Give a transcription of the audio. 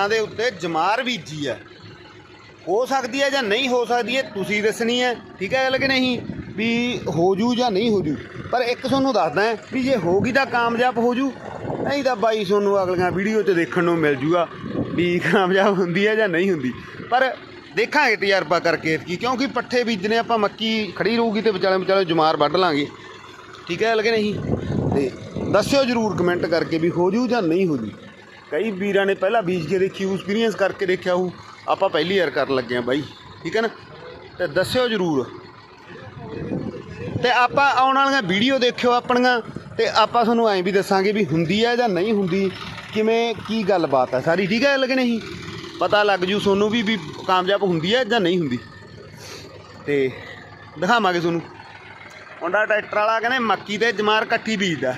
ਉਹਨਾਂ ਦੇ ਉੱਤੇ ਜਮਾਰ ਬੀਜੀ ਹੈ। ਹੋ ਸਕਦੀ ਹੈ ਜਾਂ ਨਹੀਂ ਹੋ ਸਕਦੀ ਹੈ, ਤੁਸੀਂ ਦੱਸਣੀ ਹੈ, ਠੀਕ ਹੈ ਗੱਲ ਕਿ ਨਹੀਂ? ਵੀ ਹੋ ਜੂ ਜਾਂ ਨਹੀਂ ਹੋ ਜੂ। ਪਰ ਇੱਕ ਤੁਹਾਨੂੰ ਦੱਸਦਾ ਵੀ ਜੇ ਹੋ ਗਈ ਤਾਂ ਕਾਮਯਾਬ ਹੋ ਜੂ। ਨਹੀਂ ਤਾਂ ਬਾਈ ਤੁਹਾਨੂੰ ਅਗਲੀਆਂ ਵੀਡੀਓ 'ਚ ਦੇਖਣ ਨੂੰ ਮਿਲ ਜੂਗਾ ਵੀ ਕਾਮਯਾਬ ਹੁੰਦੀ ਹੈ ਜਾਂ ਨਹੀਂ ਹੁੰਦੀ। ਪਰ ਦੇਖਾਂਗੇ ਤਜਰਬਾ ਕਰਕੇ ਕੀ ਕਿਉਂਕਿ ਪੱਠੇ ਬੀਜਨੇ ਆਪਾਂ ਮੱਕੀ ਖੜੀ ਰਹੂਗੀ ਤੇ ਵਿਚਾਲੇ ਵਿਚਾਲੇ ਜਮਾਰ ਵੱਢ ਲਾਂਗੇ। ਠੀਕ ਹੈ ਲੱਗੇ ਨਹੀਂ? ਤੇ ਦੱਸਿਓ ਜਰੂਰ ਕਮੈਂਟ ਕਰਕੇ ਵੀ ਹੋ ਜੂ ਜਾਂ ਨਹੀਂ ਹੋ ਜੂ। ਕਈ ਵੀਰਾਂ ਨੇ ਪਹਿਲਾਂ ਬੀਜ ਕੇ ਦੇਖੀ ਐਕਸਪੀਰੀਅੰਸ ਕਰਕੇ ਦੇਖਿਆ ਹੋਊ। ਆਪਾਂ ਪਹਿਲੀ ਵਾਰ ਕਰਨ ਲੱਗੇ ਆ ਬਾਈ, ਠੀਕ ਹੈ ਨਾ? ਤੇ ਦੱਸਿਓ ਜਰੂਰ। ਤੇ ਆਪਾਂ ਆਉਣ ਵਾਲੀਆਂ ਵੀਡੀਓ ਦੇਖਿਓ ਆਪਣੀਆਂ, ਤੇ ਆਪਾਂ ਤੁਹਾਨੂੰ ਐਂ ਵੀ ਦੱਸਾਂਗੇ ਵੀ ਹੁੰਦੀ ਹੈ ਜਾਂ ਨਹੀਂ ਹੁੰਦੀ, ਕਿਵੇਂ, ਕੀ ਗੱਲਬਾਤ ਹੈ, ਸਾਰੀ ਠੀਕ ਹੈ ਲੱਗੇ ਨਹੀਂ? ਪਤਾ ਲੱਗ ਜੂ ਤੁਹਾਨੂੰ ਵੀ ਵੀ ਕਾਮਯਾਬ ਹੁੰਦੀ ਹੈ ਜਾਂ ਨਹੀਂ ਹੁੰਦੀ। ਤੇ ਦਿਖਾਵਾਂਗੇ ਤੁਹਾਨੂੰ। ਮੁੰਡਾ ਟਰੈਕਟਰ ਵਾਲਾ ਕਹਿੰਦੇ ਮੱਕੀ ਤੇ ਜਮਾਰ ਇਕੱਠੀ ਬੀਜਦਾ।